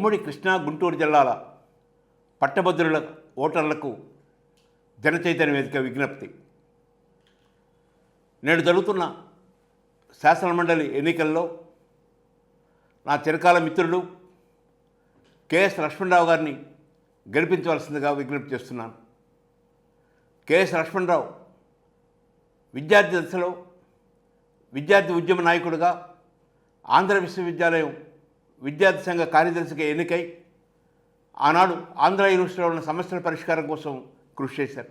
ఉమ్మడి కృష్ణా గుంటూరు జిల్లాల పట్టభద్రుల ఓటర్లకు జనచైతన్య వేదిక విజ్ఞప్తి. నేడు జరుగుతున్న శాసనమండలి ఎన్నికల్లో నా చిరకాల మిత్రుడు కెఎస్ లక్ష్మణరావు గారిని గెలిపించవలసిందిగా విజ్ఞప్తి చేస్తున్నాను. కెఎస్ లక్ష్మణరావు విద్యార్థి దశలో విద్యార్థి ఉద్యమ నాయకుడిగా ఆంధ్ర విశ్వవిద్యాలయం విద్యార్థి సంఘ కార్యదర్శిగా ఎన్నికై ఆనాడు ఆంధ్ర యూనివర్సిటీలో ఉన్న సమస్యల పరిష్కారం కోసం కృషి చేశారు.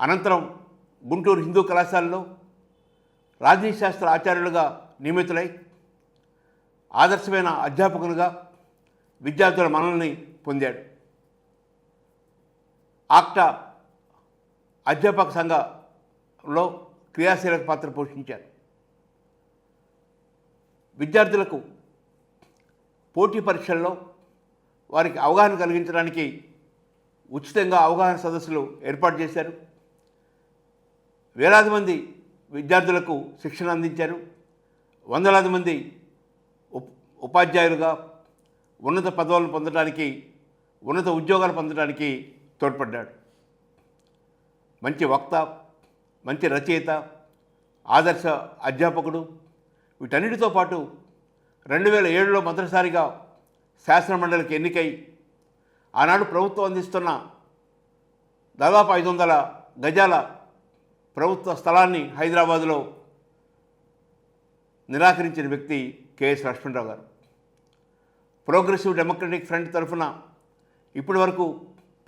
అనంతరం గుంటూరు హిందూ కళాశాలలో రాజనీతిశాస్త్ర ఆచార్యులుగా నియమితులై ఆదర్శమైన అధ్యాపకులుగా విద్యార్థుల మనల్ని పొందాడు. ఆక్టా అధ్యాపక సంఘంలో క్రియాశీలక పాత్ర పోషించారు. విద్యార్థులకు పోటీ పరీక్షల్లో వారికి అవగాహన కలిగించడానికి ఉచితంగా అవగాహన సదస్సులు ఏర్పాటు చేశారు. వేలాది మంది విద్యార్థులకు శిక్షణ అందించారు. వందలాది మంది ఉప ఉపాధ్యాయులుగా ఉన్నత పదవులను పొందడానికి ఉన్నత ఉద్యోగాలు పొందడానికి తోడ్పడ్డాడు. మంచి వక్త మంచి రచయిత ఆదర్శ అధ్యాపకుడు వీటన్నిటితో పాటు రెండు వేల ఏడులో మొదటిసారిగా శాసనమండలికి ఎన్నికై ఆనాడు ప్రభుత్వం అందిస్తున్న దాదాపు ఐదు వందల గజాల ప్రభుత్వ స్థలాన్ని హైదరాబాదులో నిరాకరించిన వ్యక్తి కెఎస్ లక్ష్మణరావు గారు. ప్రోగ్రెసివ్ డెమోక్రటిక్ ఫ్రంట్ తరఫున ఇప్పటి వరకు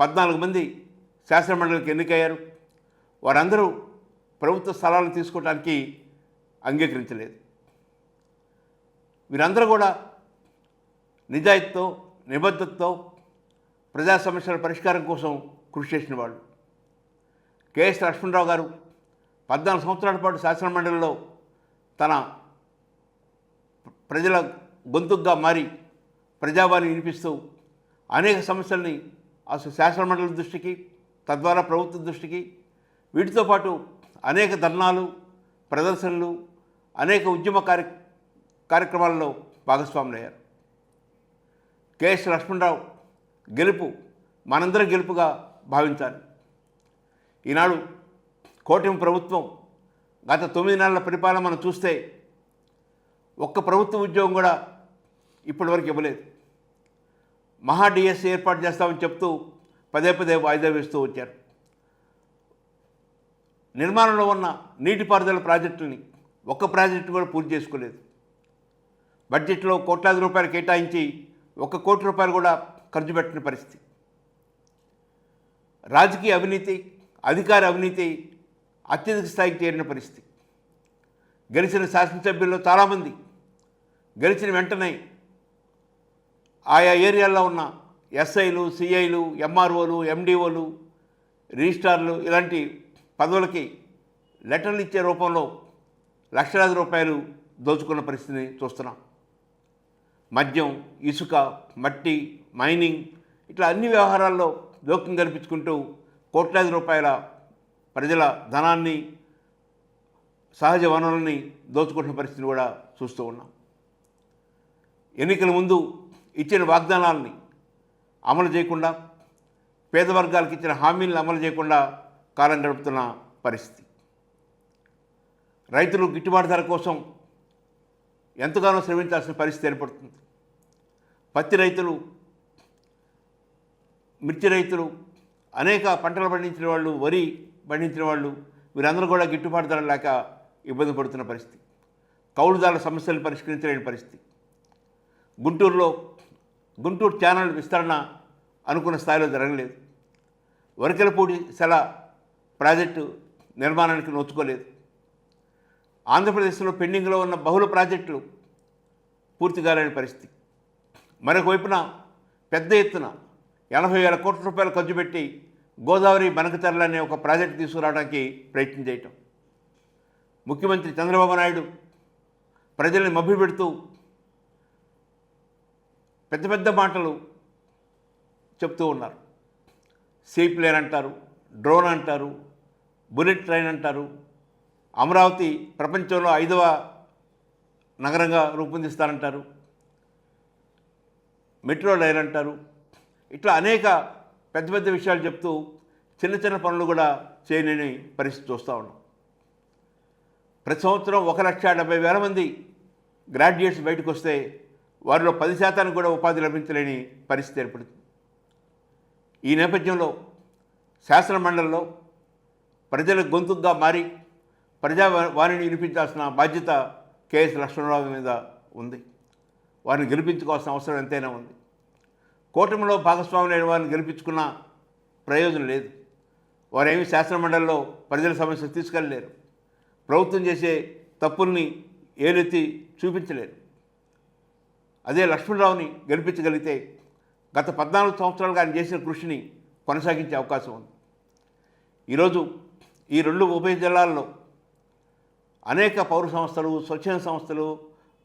పద్నాలుగు మంది శాసనమండలికి ఎన్నికయ్యారు. వారందరూ ప్రభుత్వ స్థలాలను తీసుకోవడానికి అంగీకరించలేదు. వీరందరూ కూడా నిజాయితీతో నిబద్ధతతో ప్రజా సమస్యల పరిష్కారం కోసం కృషి చేసిన వాళ్ళు. కెఎస్ లక్ష్మణరావు గారు పద్నాలుగు సంవత్సరాల పాటు శాసనమండలిలో తన ప్రజల గొంతుగ్గా మారి ప్రజావాణి వినిపిస్తూ అనేక సమస్యల్ని అసలు శాసనమండలి దృష్టికి తద్వారా ప్రభుత్వ దృష్టికి వీటితో పాటు అనేక ధర్నాలు ప్రదర్శనలు అనేక ఉద్యమ కార్య కార్యక్రమాల్లో భాగస్వాములయ్యారు. కెఎస్ లక్ష్మణరావు గెలుపు మనందరి గెలుపుగా భావించాలి. ఈనాడు కూటమి ప్రభుత్వం గత తొమ్మిది నెలల పరిపాలన మనం చూస్తే ఒక్క ప్రభుత్వ ఉద్యోగం కూడా ఇప్పటివరకు ఇవ్వలేదు. మహా డిఎస్సి ఏర్పాటు చేస్తామని చెప్తూ పదే పదే వాయిదా వేస్తూ వచ్చారు. నిర్మాణంలో ఉన్న నీటిపారుదల ప్రాజెక్టుని ఒక్క ప్రాజెక్టు కూడా పూర్తి చేసుకోలేదు. బడ్జెట్లో కోట్లాది రూపాయలు కేటాయించి ఒక కోటి రూపాయలు కూడా ఖర్చు పెట్టిన పరిస్థితి. రాజకీయ అవినీతి అధికార అవినీతి అత్యధిక స్థాయికి చేరిన పరిస్థితి. గెలిచిన శాసనసభ్యుల్లో చాలామంది గెలిచిన వెంటనే ఆయా ఏరియాల్లో ఉన్న ఎస్ఐలు సిఐలు ఎంఆర్ఓలు ఎండిఓలు రిజిస్ట్రార్లు ఇలాంటి పదవులకి లెటర్లు ఇచ్చే రూపంలో లక్షలాది రూపాయలు దోచుకున్న పరిస్థితిని చూస్తున్నాం. మద్యం ఇసుక మట్టి మైనింగ్ ఇట్లా అన్ని వ్యవహారాల్లో జోక్యం కల్పించుకుంటూ కోట్లాది రూపాయల ప్రజల ధనాన్ని సహజ వనరుల్ని దోచుకుంటున్న పరిస్థితిని కూడా చూస్తూ ఉన్నాం. ఎన్నికల ముందు ఇచ్చిన వాగ్దానాలని అమలు చేయకుండా పేద వర్గాలకు ఇచ్చిన హామీలను అమలు చేయకుండా కాలం గడుపుతున్న పరిస్థితి. రైతులు గిట్టుబాటు ధర కోసం ఎంతగానో శ్రమించాల్సిన పరిస్థితి ఏర్పడుతుంది. పత్తి రైతులు మిర్చి రైతులు అనేక పంటలు పండించిన వాళ్ళు వరి పండించిన వాళ్ళు వీరందరూ కూడా గిట్టుబాటు ధర లేక ఇబ్బంది పడుతున్న పరిస్థితి. కౌలుదారుల సమస్యలు పరిష్కరించలేని పరిస్థితి. గుంటూరులో గుంటూరు ఛానల్ విస్తరణ అనుకున్న స్థాయిలో జరగలేదు. వరకలపూడి సెల ప్రాజెక్టు నిర్మాణానికి నోచుకోలేదు. ఆంధ్రప్రదేశ్లో పెండింగ్లో ఉన్న బహుళ ప్రాజెక్టులు పూర్తి కాలేని పరిస్థితి. మరొక వైపున పెద్ద ఎత్తున ఎనభై వేల కోట్ల రూపాయలు ఖర్చు పెట్టి గోదావరి బనకచర్ల అనే ఒక ప్రాజెక్టు తీసుకురావడానికి ప్రయత్నం చేయటం. ముఖ్యమంత్రి చంద్రబాబు నాయుడు ప్రజల్ని మభ్యపెడుతూ పెద్ద పెద్ద మాటలు చెప్తూ ఉన్నారు. సీ ప్లేన్ అంటారు డ్రోన్ అంటారు బుల్లెట్ ట్రైన్ అంటారు. అమరావతి ప్రపంచంలో ఐదవ నగరంగా రూపొందిస్తారంటారు. మెట్రో లైన్ అంటారు. ఇట్లా అనేక పెద్ద పెద్ద విషయాలు చెప్తూ చిన్న చిన్న పనులు కూడా చేయలేని పరిస్థితి చూస్తూ ఉన్నాం ప్రతి సంవత్సరం ఒక లక్ష డెబ్బై వేల మంది గ్రాడ్యుయేట్స్ బయటకు వస్తే వారిలో పది శాతానికి కూడా ఉపాధి లభించలేని పరిస్థితి ఏర్పడుతుంది. ఈ నేపథ్యంలో శాసన మండలిలో ప్రజల గొంతుగా మారి ప్రజా వారిని వినిపించాల్సిన బాధ్యత కేఎస్ లక్ష్మణరావు మీద ఉంది. వారిని గెలిపించుకోవాల్సిన అవసరం ఎంతైనా ఉంది. కూటమిలో భాగస్వామి లేని వారిని గెలిపించుకున్న ప్రయోజనం లేదు. వారేమి శాసనమండలిలో ప్రజల సమస్యలు తీసుకెళ్ళలేరు ప్రభుత్వం చేసే తప్పుల్ని ఏలెత్తి చూపించలేరు. అదే లక్ష్మణరావుని గెలిపించగలిగితే గత పద్నాలుగు సంవత్సరాలుగా ఆయన చేసిన కృషిని కొనసాగించే అవకాశం ఉంది. ఈరోజు ఈ రెండు ఉభయ జిల్లాల్లో అనేక పౌర సంస్థలు స్వచ్ఛంద సంస్థలు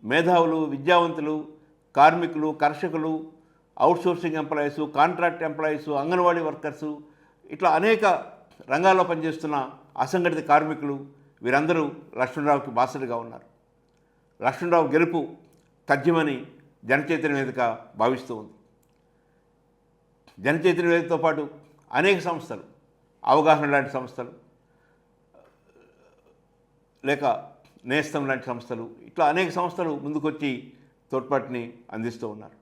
మేధావులు విద్యావంతులు కార్మికులు కర్షకులు outsourcing employees contract employees Anganwadi workers ఇట్లా అనేక రంగాల్లో పనిచేస్తున్న అసంఘటిత కార్మికులు వీరందరూ లక్ష్మణరావుకి బాసలుగా ఉన్నారు. లక్ష్మణరావు గెలుపు తథ్యమని జనచైతన్య వేదిక భావిస్తూ ఉంది. జనచైతన్య వేదికతో పాటు అనేక సంస్థలు అవగాహన లాంటి సంస్థలు లేక నేస్తం లాంటి సంస్థలు ఇట్లా అనేక సంస్థలు ముందుకొచ్చి తోడ్పాటుని అందిస్తూ ఉన్నారు.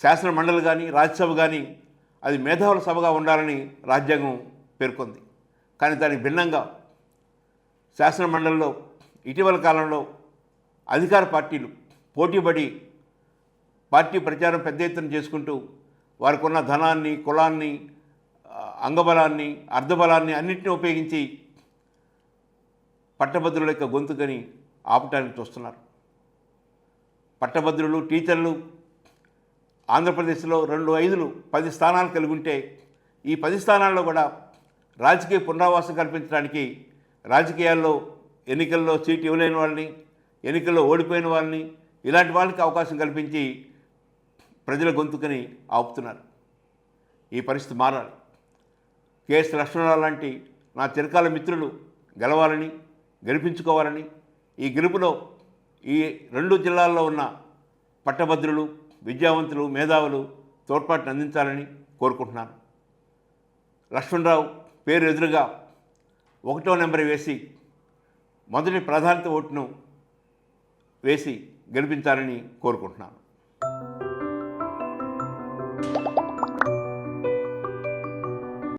శాసన మండలి కానీ రాజ్యసభ కానీ అది మేధావుల సభగా ఉండాలని రాజ్యాంగం పేర్కొంది. కానీ దానికి భిన్నంగా శాసన మండలిలో ఇటీవల కాలంలో అధికార పార్టీలు పోటీపడి పార్టీ ప్రచారం పెద్ద ఎత్తున చేసుకుంటూ వారికి ఉన్న ధనాన్ని కులాన్ని అంగబలాన్ని అర్ధబలాన్ని అన్నింటినీ ఉపయోగించి పట్టభద్రుల యొక్క గొంతుకని ఆపటానికి చూస్తున్నారు. పట్టభద్రులు టీచర్లు ఆంధ్రప్రదేశ్లో రెండు ఐదులు పది స్థానాలు కలిగి ఉంటే ఈ పది స్థానాల్లో కూడా రాజకీయ పునరావాసం కల్పించడానికి రాజకీయాల్లో ఎన్నికల్లో సీటు ఇవ్వలేని వాళ్ళని ఎన్నికల్లో ఓడిపోయిన వాళ్ళని ఇలాంటి వాళ్ళకి అవకాశం కల్పించి ప్రజల గొంతుకని ఆపుతున్నారు. ఈ పరిస్థితి మారాలి. కేఎస్ లక్ష్మణరావు లాంటి నా చిరకాల మిత్రులు గెలవాలని గెలిపించుకోవాలని ఈ గెలుపులో ఈ రెండు జిల్లాల్లో ఉన్న పట్టభద్రులు విద్యావంతులు మేధావులు తోడ్పాటును అందించాలని కోరుకుంటున్నాను. లక్ష్మణరావు పేరు ఎదురుగా ఒకటో నెంబర్ వేసి మొదటి ప్రాధాన్యత ఓటును వేసి గెలిపించాలని కోరుకుంటున్నాను.